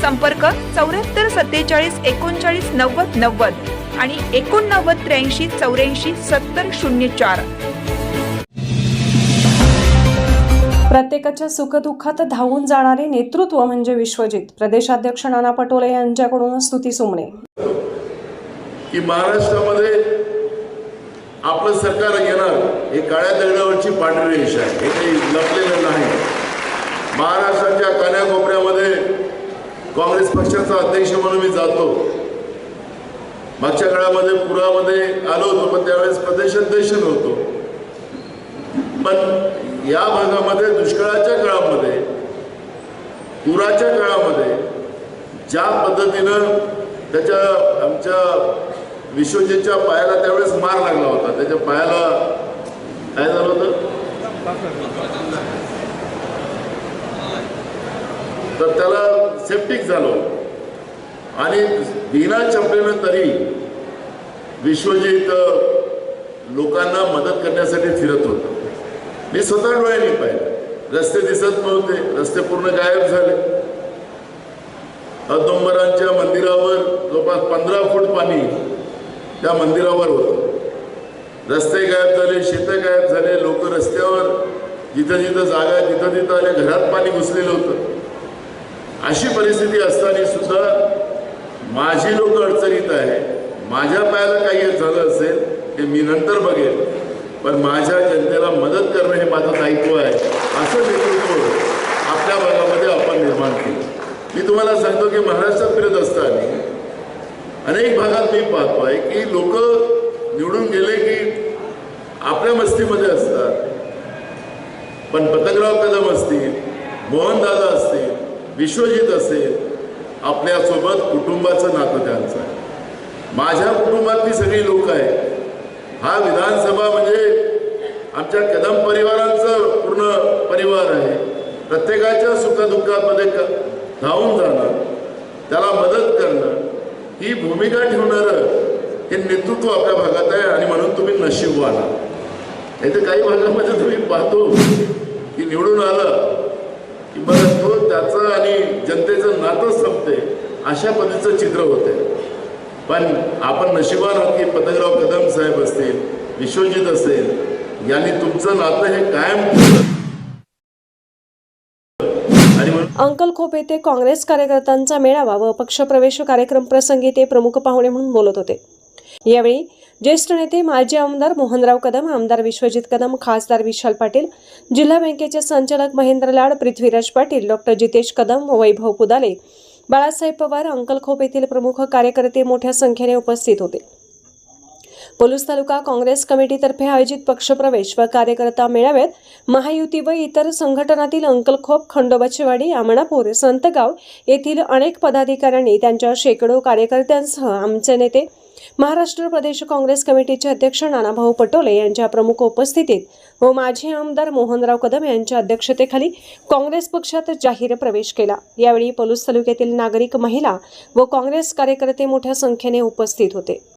संपर्क चौऱ्याहत्तर सत्तेचाळीस एकोणचाळीस नव्वद नव्वद आणि एकोणनव्वद त्र्याऐंशी चौऱ्याऐंशी सत्तर शून्य चार. प्रत्येकाच्या सुखदुःखात धावून जाणारे नेतृत्व म्हणजे विश्वजित. प्रदेशाध्यक्ष नाना पटोले यांच्याकडून स्तुती सुमणे की महाराष्ट्रामध्ये आपलं सरकार येणार हे काळ्या दगडावरची पांढरी रेषा आहे. हे काही लपलेलं नाही. महाराष्ट्राच्या कान्याकोपऱ्यामध्ये काँग्रेस पक्षाचा अध्यक्ष म्हणून मी जातो. मागच्या काळामध्ये पुरामध्ये आलो होतो पण त्यावेळेस प्रदेशाध्यक्ष नव्हतो पण या भागामध्ये दुष्काळाच्या काळामध्ये पुराच्या काळामध्ये ज्या पद्धतीनं त्याच्या आमच्या विश्वजीतच्या पायाला त्यावेळेस मार लागला होता. त्याच्या पायाला काय झालं होतं? तर त्याला सेप्टिक झालो. आणि बिना चपलेनं तरी विश्वजित लोकांना मदत करण्यासाठी फिरत होतं. मी स्वतः डोळ्यांनी पाहिलं. रस्ते दिसत नव्हते. रस्ते पूर्ण गायब झाले. औदुंबरांच्या मंदिरावर जवळपास पंधरा फूट पाणी त्या मंदिरावर होतं. रस्ते गायब झाले शेतं गायब झाले लोक रस्त्यावर जिथं जिथं जागा जिथं तिथं तिथं आले घरात पाणी घुसलेलं होतं. अशी परिस्थिती असताना सुद्धा माझी लोक अडचणीत आहे. माझ्या पायाला काही झालं असेल ते मी नंतर बघेन पण माझ्या जनतेला मदत करणं हे माझं दायित्व आहे. असं नेतृत्व आपल्या भागामध्ये आपण निर्माण केलं. मी तुम्हाला सांगतो की महाराष्ट्रात फिरत असताना अनेक भागात मी पाहतो आहे की लोक निवडून गेले की आपल्या मस्तीमध्ये असतात. पण पतंगराव कदम असतील मोहनदादा असतील विश्वजित असेल आपल्यासोबत कुटुंबाचं नातं त्यांचं आहे. माझ्या कुटुंबातली सगळी लोक आहेत. हा विधानसभा म्हणजे आमच्या कदम परिवारांचं पूर्ण परिवार आहे. प्रत्येकाच्या सुखदुःखामध्ये क धावून जाणं त्याला मदत करणं ही भूमिका ठेवणारं हे नेतृत्व आपल्या भागात आहे आणि म्हणून तुम्ही नशीब आहात. नाही तर काही भागामध्ये तुम्ही पाहतो की निवडून आलं की बरं तो त्याचं आणि जनतेचं नातं संपते अशा पद्धतीचं चित्र होतं. पण आपण नशिबान आहोत की पतंगराव कदम साहेब असतील विश्वजित असेल यांनी तुमचं नातं हे कायम आणि म्हणून अंकल खोप येथे काँग्रेस कार्यकर्त्यांचा मेळावा व पक्षप्रवेश कार्यक्रम प्रसंगी ते प्रमुख पाहुणे म्हणून बोलत होते. यावेळी ज्येष्ठ नेते माजी आमदार मोहनराव कदम आमदार विश्वजित कदम खासदार विशाल पाटील जिल्हा बँकेचे संचालक महेंद्र लाड पृथ्वीराज पाटील डॉक्टर जितेश कदम वैभव पुदाले बाळासाहेब पवार अंकलखोप येथील प्रमुख कार्यकर्ते मोठ्या संख्येने उपस्थित होते. पोलीस तालुका काँग्रेस कमिटीतर्फे आयोजित पक्षप्रवेश व कार्यकर्ता मेळाव्यात महायुती व इतर संघटनातील अंकलखोप खंडोबाचेवाडी आमणापूर संतगाव येथील अनेक पदाधिकाऱ्यांनी त्यांच्या शेकडो कार्यकर्त्यांसह आमचे नेते महाराष्ट्र प्रदेश काँग्रेस कमिटीचे अध्यक्ष नानाभाऊ पटोले यांच्या प्रमुख उपस्थितीत व माजी आमदार मोहनराव कदम यांच्या अध्यक्षतेखाली काँग्रेस पक्षात जाहीर प्रवेश केला. यावेळी पलूस तालुक्यातील नागरिक महिला व काँग्रेस कार्यकर्ते मोठ्या संख्येने उपस्थित होते.